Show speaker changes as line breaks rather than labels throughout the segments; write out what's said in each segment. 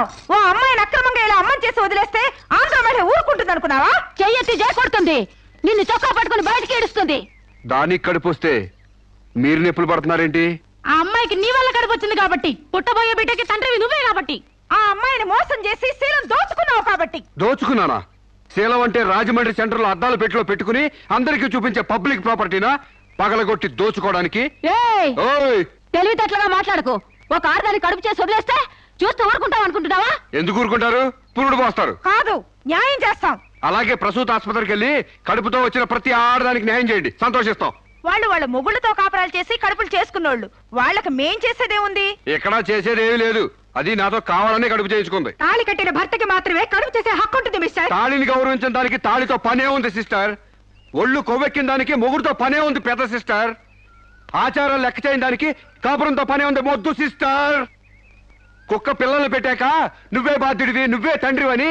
అమ్మాయిని అక్రమంగా ఇలా అమ్మని చేసి వదిలేస్తే ఆంధ్ర మహిళ ఊరుకుంటుంది అనుకున్నావా?
చెయ్యెత్తి చేకొడుతుంది నిన్ను చొక్కా పట్టుకుని బయటికి ఏడుస్తుంది.
దానికి కడుపు వస్తే మీరు నొప్పులు పడుతున్నారేంటి?
ఆ అమ్మాయికి నీ వల్ల కడుపు వచ్చింది కాబట్టి పుట్టబోయే బిడ్డకి తండ్రివి నువ్వే కాబట్టి.
ఆ అమ్మాయిని మోసం చేసి శీలం దోచుకున్నావు కాబట్టి.
దోచుకున్నానా? శీలం అంటే రాజమండ్రి సెంటర్లో అద్దాల పెట్టిలో పెట్టుకుని అందరికీ చూపించే పబ్లిక్ ప్రాపర్టీనా? పగలగొట్టి దోచుకోవడానికి.
ఏయ్!
ఓయ్!
తెలివితేటలుగా మాట్లాడుకో. ఒక ఆడదాన్ని కడుపు చేసి వదిలేస్తే చూస్తూ ఊరుకుంటావు అనుకుంటున్నావా?
ఎందుకు ఊరుకుంటారు? పురుడు పోస్తారు
కాదు న్యాయం చేస్తాం.
అలాగే ప్రసూత ఆసుపత్రికి వెళ్ళి కడుపుతో వచ్చిన ప్రతి ఆడదానికి న్యాయం చేయండి. సంతోషిస్తాం.
వాళ్ళు వాళ్ళ మొగుళ్ళతో కాపరాలు చేసి కడుపులు చేసుకున్నోళ్ళు. వాళ్ళకి మేం చేసేదేముంది?
ఎక్కడా చేసేది ఏమీ లేదు. అది నాతో కావాలని కడుపు చేయించుకుంది.
తాళి కట్టిన భర్తకి మాత్రమే కడుపు చేసే హక్కు ఉంటుంది మిస్టర్.
తాళిని గౌరవించిన దానికి తాళితో పనే ఉంది సిస్టర్. ఒళ్ళు కొవ్వెక్కిన దానికి మొగుడుతో పనే ఉంది పెద్ద సిస్టర్. ఆచారాలు లెక్క చేయని దానికి కాపురంతో పనే ఉంది మొద్దు సిస్టర్. కుక్క పిల్లలు పెట్టాక నువ్వే బాధ్యుడివి నువ్వే తండ్రివని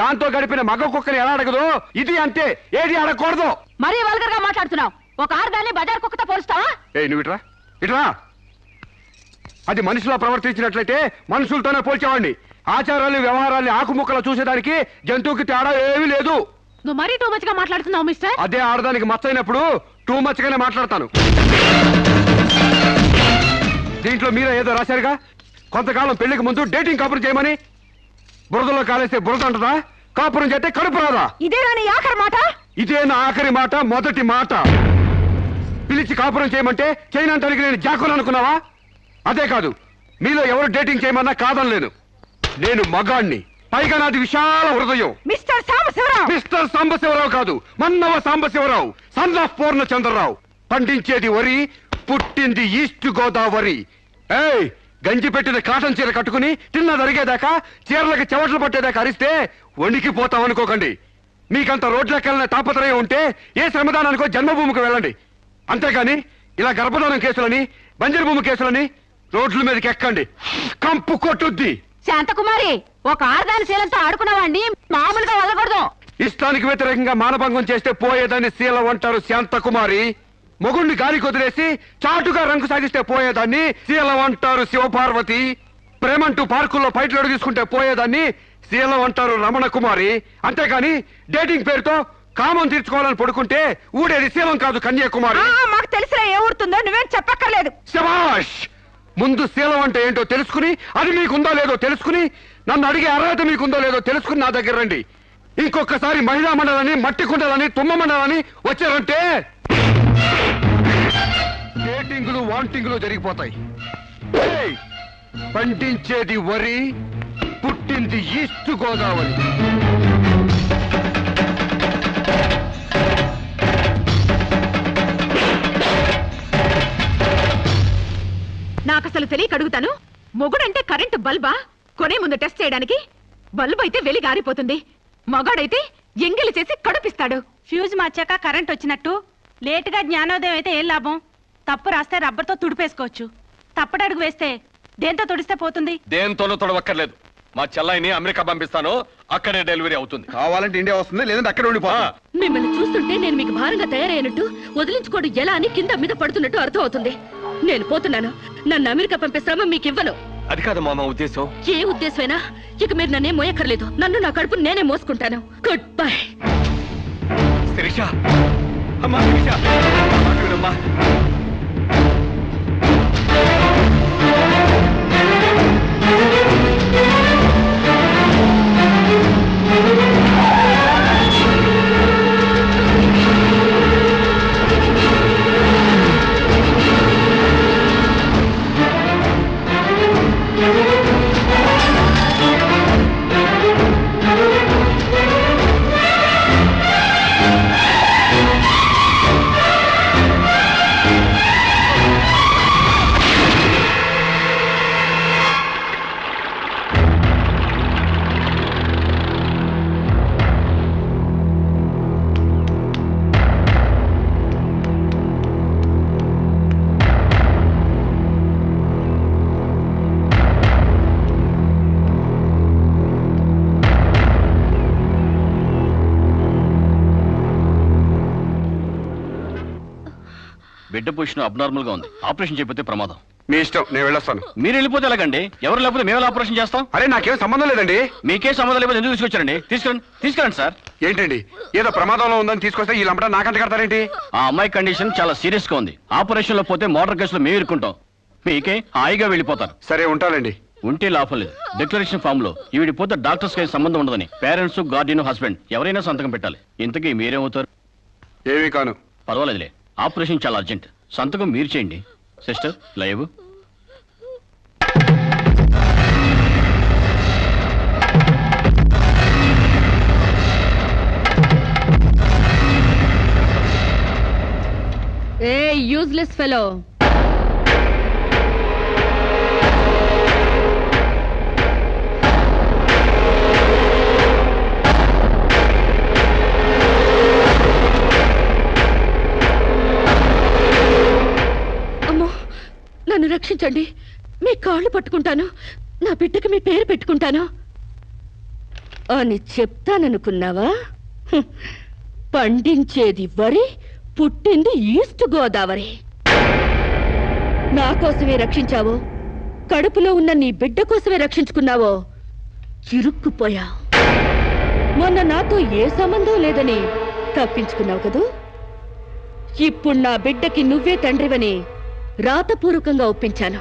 దాంతో గడిపిన మగ కుక్కని ఎలా అడగదు? ఇది అంతే. ఏది అడగకూడదు.
మరీ వల్గర్గా మాట్లాడుతున్నావు. ఒక ఆడదాన్ని బజార్ కుక్కతో పోలుస్తావా?
ఏ నువ్వు ఇట్రా. ఇట్రా. అది మనిషిలో ప్రవర్తించినట్లయితే మనుషులతోనే పోల్చేవాడిని. ఆచారాలు వ్యవహారాలు ఆకుముక్కలు చూసేదానికి జంతువుకి తేడా ఏమీ లేదు.
నువ్వు మరీ టూ మచ్గా మాట్లాడుతున్నావు మిస్టర్
అదే ఆడదానికి మచ్చైనప్పుడు టూ మచ్ గానే మాట్లాడతాను. దీంట్లో మీరే ఏదో రాశారుగా? కొంతకాలం పెళ్ళికి ముందు డేటింగ్ కాపురం చేయమని. బురదలో కాలేస్తే బురద అంటదా? కాపురం చేస్తే కడుపు రాదా?
ఇదే రాని ఆఖరి మాట?
ఇదే నా ఆఖరి మాట మొదటి మాట. పిలిచి కాపురం చేయమంటే చేయనంటానికి నేను జాకులు అనుకున్నావా? అదే కాదు మీలో ఎవరు డేటింగ్ చేయమన్నా కాదనలేను. నేను మగాణ్ణి. పైగా నాది విశాల హృదయం.
మిస్టర్ సాంబశివరావు!
మిస్టర్ సాంబశివరావు కాదు మన్నవ సాంబశివరావు సన్ ఆఫ్ పూర్ణ చంద్రరావు పండించేది వరి పుట్టింది ఈస్ట్ గోదావరి. ఏయ్! గంజి పెట్టిన కాటన్ చీర కట్టుకుని తిన్న జరిగేదాకా చీరలకు చెవట్లు పట్టేదాకా అరిస్తే వణికిపోతాం అనుకోకండి. మీకంత రోడ్లకెళ్ళిన తాపత్రయం ఉంటే ఏ శ్రమదానానికో జన్మభూమికి వెళ్ళండి. అంతేగాని ఇలా గర్భధానం కేసులని బంజరు భూమి కేసులని రోడ్ల మీదకి ఎక్కండి. కంపు కొట్టుద్ది.
శాంతకుమారి ఒక ఆడదాని శీలంతో ఆడుకున్నావాడిని మామూలుగా వదలకూడదు.
ఇష్టానికి వ్యతిరేకంగా మానభంగం చేస్తే పోయేదాన్ని శీలం అంటారు శాంతకుమారి. మొగుణ్ణి గాలి కొదిలేసి చాటుగా రంగు సాగిస్తే పోయేదాన్ని శీలం అంటారు శివపార్వతి. ప్రేమంటూ పార్కుల్లో పైట్లు తీసుకుంటే పోయేదాన్ని శీలం అంటారు రమణ కుమారి అంతేగాని డేటింగ్ పేరుతో కామం తీర్చుకోవాలని పడుకుంటే ఊడేది శీలం కాదు కన్యాకుమారి.
మాకు తెలిసిన ఏ ఊరుతుందో నువ్వేం చెప్పక్కర్లేదు.
శబాష్ ముందు శీలం అంటే ఏంటో తెలుసుకుని అది మీకుందో లేదో తెలుసుకుని నన్ను అడిగే అర్హత మీకుందో లేదో తెలుసుకుని నా దగ్గర రండి. ఇంకొకసారి మహిళా మండలని మట్టి కుండలని తుమ్మ మండలని వచ్చారంటే డేటింగులు వాంటింగులు జరిగిపోతాయి! పండించేది వరి పుట్టింది ఈస్ట్ గోదావరి.
నాకు అసలు తెలియక అడుగుతాను మొగుడంటే కరెంటు బల్బా? కొనే ముందు టెస్ట్ చేయడానికి? బల్బు అయితే వెలి గారిపోతుంది. మగాడైతే ఎంగిలి చేసి కడుపిస్తాడు.
ఫ్యూజ్ మార్చాక కరెంట్ వచ్చినట్టు. లేటుగా జ్ఞానోదయం అయితే ఏం లాభం? తప్పు రాస్తే రబ్బర్తో తుడిపేసుకోవచ్చు. తప్పటడుగు వేస్తే దేంతో తుడిస్తే పోతుంది?
దేంతోనూ తొడవక్కర్లేదు. మా చెల్లాయిని అమెరికా పంపిస్తాను అక్కడే డెలివరీ అవుతుంది.
కావాలంటే ఇండియా వస్తుంది లేదంటే అక్కడ ఉండిపోతా
మిమ్మల్ని చూస్తుంటే నేను మీకు భారంగా తయారైనట్టు వదిలించుకోవడం ఎలా అని కింద మీద పడుతున్నట్టు అర్థం అవుతుంది నేను పోతున్నాను. నన్ను అమెరికా పంపే శ్రమ మీకు ఇవ్వను
అది కాదు మామ ఉద్దేశం.
ఏ ఉద్దేశమైనా? ఇక మీరు నన్నే మోయక్కర్లేదు. నన్ను నా కడుపు నేనే మోసుకుంటాను. Good bye
Sirisha! అమ్మా అమ్మా పొజిషన్ అబ్నార్మల్గా ఉంది. ఆపరేషన్ చేయకపోతే ప్రమాదం.
మీ ఇష్టం నేను వెళ్ళొస్తాను.
మీరు వెళ్ళిపోతే ఎలాగండి? ఎవరు లేకపోతే మేము ఆపరేషన్ చేస్తాం?
అరే నాకేం సంబంధం లేదండి.
మీకే సంబంధం లేకపోతే ఎందుకు తీసుకొచ్చారండి? తీసుకురండి తీసుకురండి సార్.
ఏంటండి? ఏదో ప్రమాదంలో ఉందని తీసుకొస్తే ఈ లంపట నాకంట కడతారేంటి?
ఆ అమ్మాయి కండిషన్ చాలా సీరియస్గా ఉంది. ఆపరేషన్లో పోతే మోటార్ కేసులో మేము ఇరుక్కుంటాం. మీకే హాయిగా వెళ్ళిపోతారు.
సరే ఉంటానండి.
ఉంటే లాభం లేదు. డిక్లరేషన్ ఫామ్లో ఈవిడి పోతే డాక్టర్స్కి సంబంధం ఉండదని. పేరెంట్స్ గార్డియన్ హస్బెండ్ ఎవరైనా సంతకం పెట్టాలి. ఇంతకీ మీరేమవుతారు?
ఏమీ కాను.
పర్వాలేదులే. ఆపరేషన్ చాలా అర్జెంట్. సంతకం మీరు చేయండి. Sister live
a useless fellow రక్షించండి. మీ కాళ్ళు పట్టుకుంటాను. నా బిడ్డకి మీ పేరు పెట్టుకుంటాను. అని చెప్తాననుకున్నావా? పండించేది వరి పుట్టింది ఈస్ట్ గోదావరి. నా కోసమే రక్షించావో? కడుపులో ఉన్న నీ బిడ్డ కోసమే రక్షించుకున్నావో? చిరుక్కుపోయా మొన్న నాతో ఏ సంబంధం లేదని తప్పించుకున్నావు కదూ? ఇప్పుడు నా బిడ్డకి నువ్వే తండ్రివని రాతపూర్వకంగా ఒప్పించాను.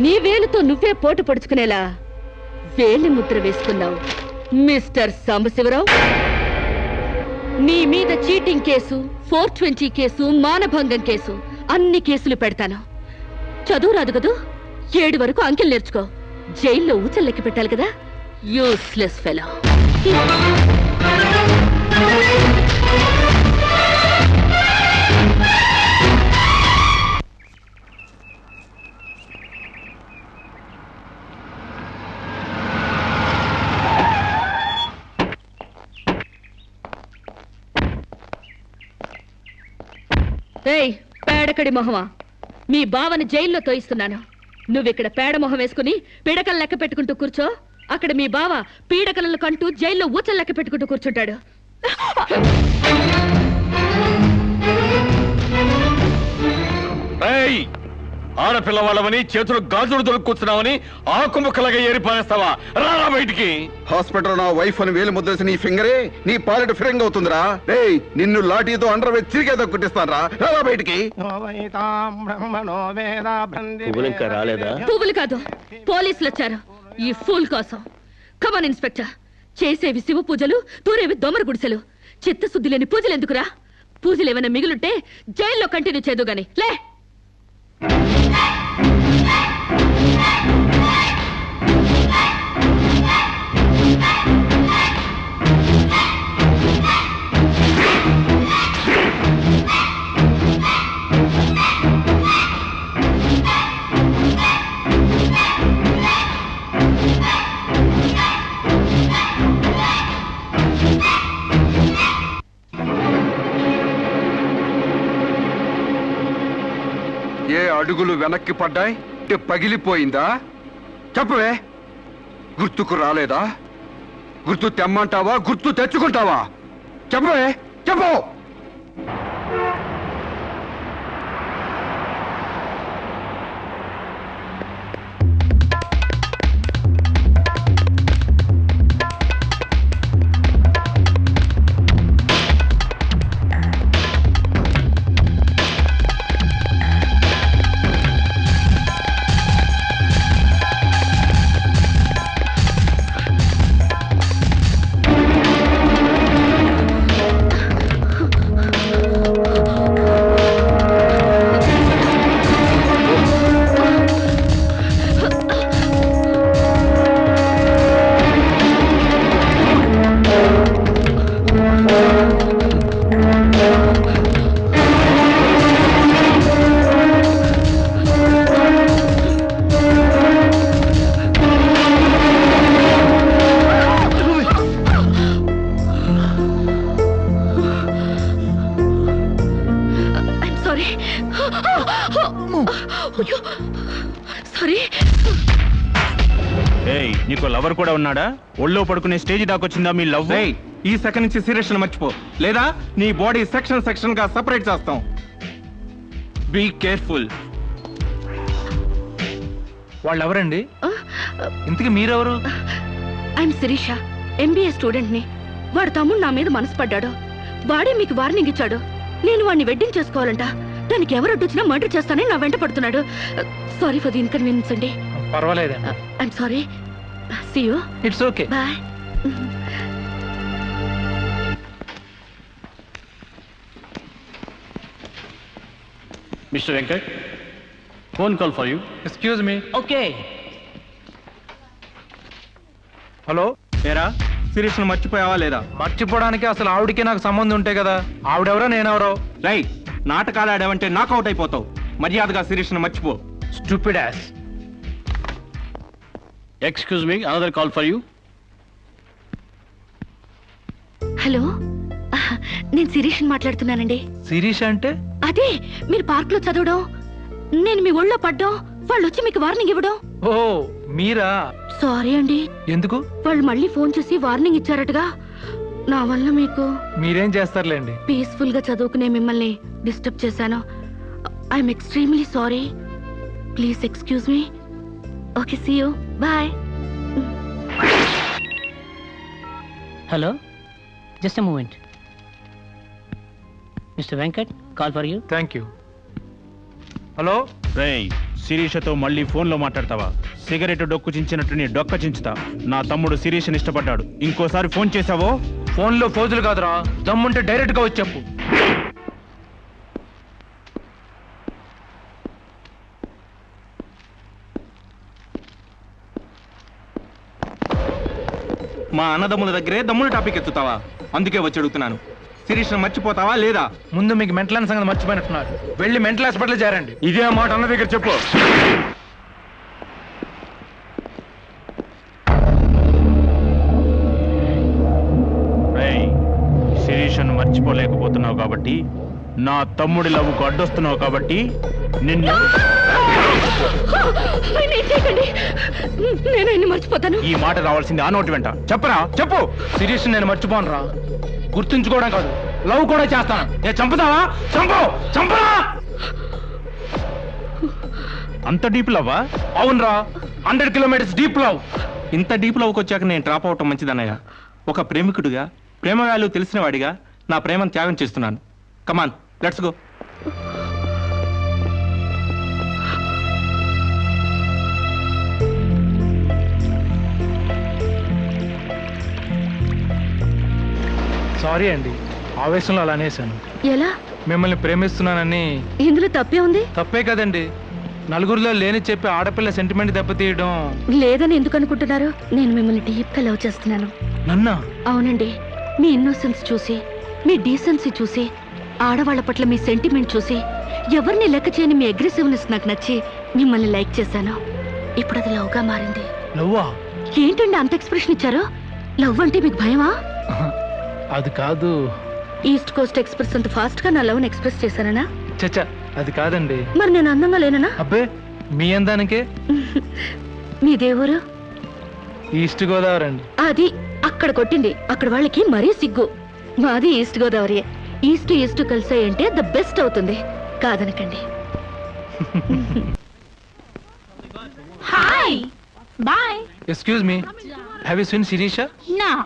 నీ వేలుతో నువ్వే పోటు పొడుచుకునేలా వేలి ముద్ర వేసుకున్నావు మిస్టర్ సాంబశివరావు. నీ మీద cheating case four twenty case మానభంగం కేసు అన్ని కేసులు పెడతాను. చదువు రాదు కదూ? ఏడు వరకు అంకెలు నేర్చుకో. జైల్లో ఊచల్లెక్కి పెట్టాలి కదా? యూస్లెస్ ఫెలో ఏయ్ పేడకడి మొహమా. మీ బావని జైల్లో తోయిస్తున్నాను. నువ్విక్కడ పేడ మొహం వేసుకుని పీడకలు లెక్క పెట్టుకుంటూ కూర్చో. అక్కడ మీ బావ పీడకలను కంటూ జైల్లో ఊచలు లెక్క పెట్టుకుంటూ కూర్చుంటాడు.
ఏయ్ ఆడపిల్ల వాళ్ళమని చేతులు గాజులు దొరుకుతున్నామని ఆకు ముక్కలుగా ఏరి పారేస్తావా? రారా బయటికి.
హాస్పిటల్ నా వైఫ్ అని వేలు ముద్రేసి నీ ఫింగరే నీ పాలెట్ ఫిరంగ్ అవుతుందిరా. ఏయ్ నిన్ను లాఠీతో అండర్ వేసి తిరిగేదో కుట్టిస్తాను రా బయటికి.
పువ్వులు ఇంకా రాలేదా?
పువ్వులు కాదు పోలీసులు వచ్చారు. ఈ ఫూల్ కోసం. Come on inspector. చేసేవి శివ పూజలు తూరేవి దొమర గుడిసెలు. చిత్తశుద్ధి లేని పూజలు ఎందుకురా? పూజలు ఏమైనా మిగులుంటే జైల్లో కంటిన్యూ చేదు గాని. లే!
అడుగులు వెనక్కి పడ్డాయి అంటే పగిలిపోయిందా? చెప్పవే. గుర్తుకు రాలేదా? గుర్తు తెమ్మంటావా? గుర్తు తెచ్చుకుంటావా? చెప్పవే.
చెప్పవు కూడా ఉన్నాడా? ఒళ్ళో పడుకునే స్టేజ్ దాకొచ్చిందా మీ లవ్?
ఈ సెకండ్ నుంచి సీరియస్ మర్చిపో. లేదా నీ బాడీ సెక్షన్ సెక్షన్గా సపరేట్ చేస్తాం. Be careful. వాళ్ళు ఎవరండి ఇంతకీ మీరెవరు?
ఐఎమ్ శిరీష ఎంబీఏ స్టూడెంట్ని వాడు తమ్ముడు నా మీద మనసు పడ్డాడు. వాడే మీకు వార్నింగ్ ఇచ్చాడు. నేను వాడిని వెడ్డింగ్ చేసుకోవాలంట. దానికి ఎవరు అడ్డొచ్చినా మర్డర్ చేస్తానని నా వెంట పడుతున్నాడు. సారీ ఫర్ ది ఇన్కన్వీనియన్స్ అండి.
పర్వాలేదండి.
I'm sorry. See you
it's okay
bye
mister Venkat phone call for you
excuse me okay hello ఏరా? శిరీష్ను మర్చిపోయావా లేదా? మర్చిపోవడానికి అసలు ఆవిడకి నాకు సంబంధం ఉంటే కదా? ఆవిడెవరో నేనెవరో? రై నాటకాలు ఆడావంటే నాకౌట్ అయిపోతావు. మర్యాదగా శిరీష్ను మర్చిపో. Stupid ass
excuse me another call for you
hello? నేను శిరీష్ మాట్లాడుతున్నానండి.
శిరీష్ అంటే?
అదే మీరు పార్క్లో చదవడం నేను మీ ఒళ్ళో పడ్డం వాళ్ళు వచ్చి మీకు వార్నింగ్ ఇవ్వడం.
ఓ మీరా?
సారీ అండి.
ఎందుకు?
వాళ్ళు మళ్ళీ ఫోన్ చేసి వార్నింగ్ ఇచ్చారటగా. నా వల్ల మీకు
మీరేం చేస్తారులేండి?
పీస్ఫుల్గా చదువుకునే మిమ్మల్ని డిస్టర్బ్ చేశాను. I'm extremely sorry. Please excuse me. Okay see you. Bye
Hello? Just a moment. Mr. Venkat, call for you.
Thank you hello
రేయ్ శిరీషతో మళ్ళీ ఫోన్లో మాట్లాడతావా సిగరెట్ డొక్కు చించినట్టు నీ డొక్క చించుతా నా తమ్ముడు శిరీష్ని ఇష్టపడ్డాడు ఇంకోసారి ఫోన్ చేసావో
ఫోన్లో ఫోజులు కాదురా దమ్ముంటే డైరెక్ట్గా వచ్చి చెప్పు మా అన్నదమ్ముల దగ్గరే దమ్ముల టాపిక్ ఎత్తుతావా? అందుకే వచ్చి అడుగుతున్నాను. శిరీష్ను మర్చిపోతావా లేదా? ముందు మీకు మెంటల్ సంగతి మర్చిపోయినట్టున్నారు. వెళ్ళి మెంటల్ హాస్పిటల్ చేరండి.
ఇదే మాట అన్న దగ్గర చెప్పు.
రేయ్ శిరీషను మర్చిపోలేకపోతున్నావు కాబట్టి నా తమ్ముడి లవ్వుకు అడ్డొస్తున్నావు కాబట్టి నిన్ను
చేయకండి నేను ఆయన్ని మర్చిపోతాను.
ఈ మాట రావాల్సింది ఆ నోటి వెంట. చెప్పరా? చెప్పు.
సిరీస్ నేను మర్చిపోను రా గుర్తుంచుకోవడం కాదు. లవ్ కూడా చేస్తాను. నేను చంపుతావా? చంపు! చంపరా!
అంత డీప్ లవ్వా?
అవునరా. Hundred kilometres deep love. ఇంత డీప్ లవ్కి వచ్చాక నేను డ్రాప్ అవటం మంచిదన్నయ్య. ఒక ప్రేమికుడిగా ప్రేమ వాల్యూ తెలిసిన వాడిగా నా ప్రేమను త్యాగం చేస్తున్నాను. కమాన్ లెట్స్ గో సారీ అండి. ఆవేశంలో అలా అనేసాను
ఎలా?
మిమ్మల్ని ప్రేమిస్తున్నానని
ఇందులో తప్పే ఉంది?
తప్పే కదండి. నలుగురిలో లేని చెప్పి ఆడపిల్ల సెంటిమెంట్ దెబ్బతీయడం.
లేదని ఎందుకు అనుకుంటున్నారు? నేను మిమ్మల్ని డీప్గా లవ్ చేస్తున్నాను.
నన్నా?
అవునండి. మీ ఇన్నోసెన్స్ చూసి మీ డీసెన్సీ చూసి ఆడవాళ్ళ పట్ల మీ సెంటిమెంట్ చూసి ఎవరిని లెక్క చేయని మీ అగ్రెసివ్నెస్ నాకు నచ్చి మిమ్మల్ని లైక్ చేశాను. ఇప్పుడు అది లవ్గా మారింది.
లవ్వా?
ఏంటండి అంత ఎక్స్ప్రెషన్ ఇచ్చారు? లవ్ అంటే మీకు భయమా?
అది కాదు.
ఈస్ట్ కోస్ట్ ఎక్స్ప్రెస్ అంత ఫాస్ట్గా నా లవ్ ఎక్స్ప్రెస్ చేశానా
చచ్చ అది కాదండి.
మరి నేను అందంగా లేననా?
అబ్బే మీ అందానికే?
మీ దేవురు?
ఈస్ట్ గోదావరి అండి
అది అక్కడ కొట్టింది. అక్కడ వాళ్ళకి మరీ సిగ్గు. మాది ఈస్ట్ గోదావరి. ఈస్ట్ ఈస్ట్ కలిసాయంటే ద బెస్ట్ అవుతుంది. కాదనకండి.
Hi! Bye!
Excuse me. Have you seen Shirisha
నా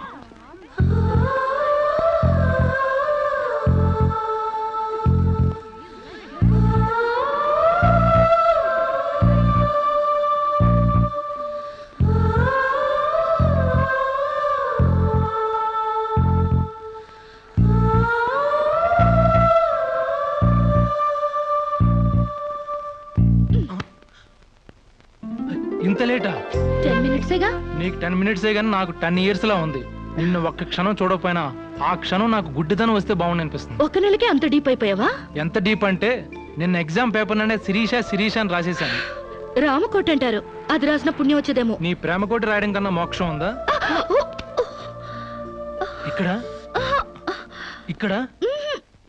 లేటా
టెన్ మినిట్సేగా
నీకు టెన్ మినిట్సే కానీ నాకు టెన్ ఇయర్స్ లా ఉంది. నిన్ను ఒక్క క్షణం చూడకపోయినా ఆ క్షణం నాకు గుడ్డిదనం వస్తే బాగుండి అనిపిస్తుంది.
ఒక నెలకి అంత డీప్ అయిపోయావా?
ఎంత డీప్ అంటే నిన్న ఎగ్జామ్ పేపర్ అనే శిరీష శిరీష అని రాసేసాను
రామకోట అంటారు. అది రాసిన పుణ్యం వచ్చేదేమో.
నీ ప్రేమ కోటి రాయడం కన్నా మోక్షం ఉందా? ఇక్కడ? ఇక్కడ?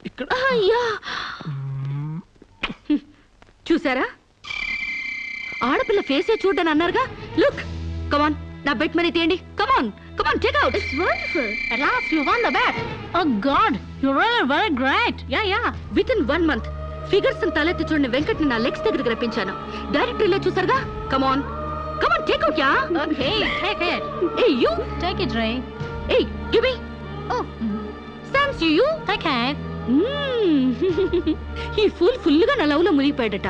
ఇక్కడ?
అయ్యా. చూసారా? ఆడపిల్ల ఫేసే చూడని అన్నారుగా లుక్ కమాన్ నా బెట్ మనీ తీయండి come on come on check out it's wonderful
At last you won the bet. Oh God, you're really very great. Yeah, yeah.
With in one month figures తలెత్తి చూడని వెంకట్ని నా legs దగ్గరికి రప్పించాను డైరెక్టరీలో చూసారుగా come on Come on, take out, yeah.
Okay, take it.
Hey, you.
Take it, Ray.
Hey, give me.
Oh,
Sans you, you.
take it.
Hmm. ఈ full ఫుల్గా నా లవ్లో మునిగిపోయాడట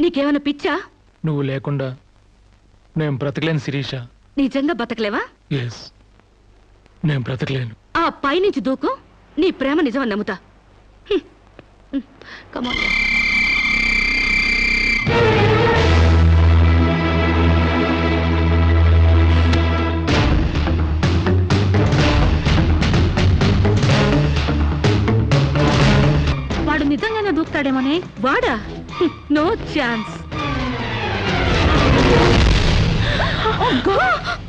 నీకేమైనా పిచ్చా?
నువ్వు లేకుండా నేను బ్రతకలేను శిరీష.
నిజంగా బతకలేవా?
ఎస్ నేను బ్రతకలేను.
ఆ పైనుంచి దూకు. నీ ప్రేమ నిజమని నమ్ముతా. కమాన్
నిజంగానే
వాడా? No chance.
Oh,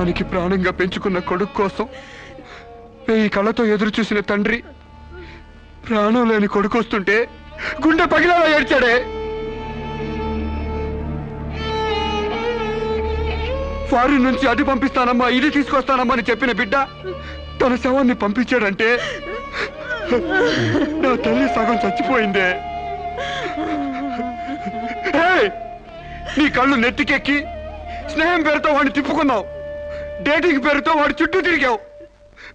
ప్రాణానికి ప్రాణంగా పెంచుకున్న కొడుకు కోసం వెయ్యి కళ్ళతో ఎదురు చూసిన తండ్రి ప్రాణం లేని కొడుకు వస్తుంటే గుండె పగిలేలా ఏడ్చాడే? ఫారిన్ నుంచి అది పంపిస్తానమ్మా ఇది తీసుకొస్తానమ్మా అని చెప్పిన బిడ్డ తన శవాన్ని పంపించాడంటే నా తల్లి సగం చచ్చిపోయిందే. నీ కళ్ళు నెత్తికెక్కి స్నేహం పేరుతో వాడిని తిప్పుకున్నావు. డేటింగ్ పేరుతో వాడి చుట్టూ తిరిగావు.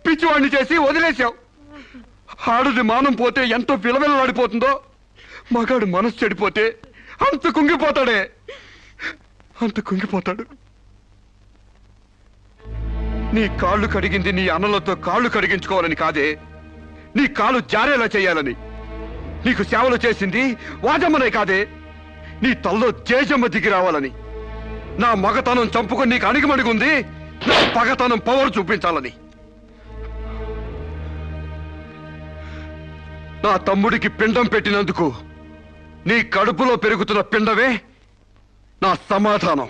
పిచ్చివాడిని చేసి వదిలేశావు. ఆడది మానం పోతే ఎంతో విలవిలలాడిపోతుందో మగాడు మనసు చెడిపోతే అంత కుంగిపోతాడే. అంత కుంగిపోతాడు. నీ కాళ్ళు కడిగింది నీ అన్నలతో కాళ్ళు కడిగించుకోవాలని కాదే. నీ కాలు జారేలా చేయాలని. నీకు సేవలు చేసింది వాజమ్మనే కాదే. నీ తల్లో జేజమ్మ దిగి రావాలని. నా మగతనం చంపుకొని నీకు అణిగిమణిగుంది నా పగతనం పవర్ చూపించాలని. నా తమ్ముడికి పిండం పెట్టినందుకు నీ కడుపులో పెరుగుతున్న పిండమే నా సమాధానం.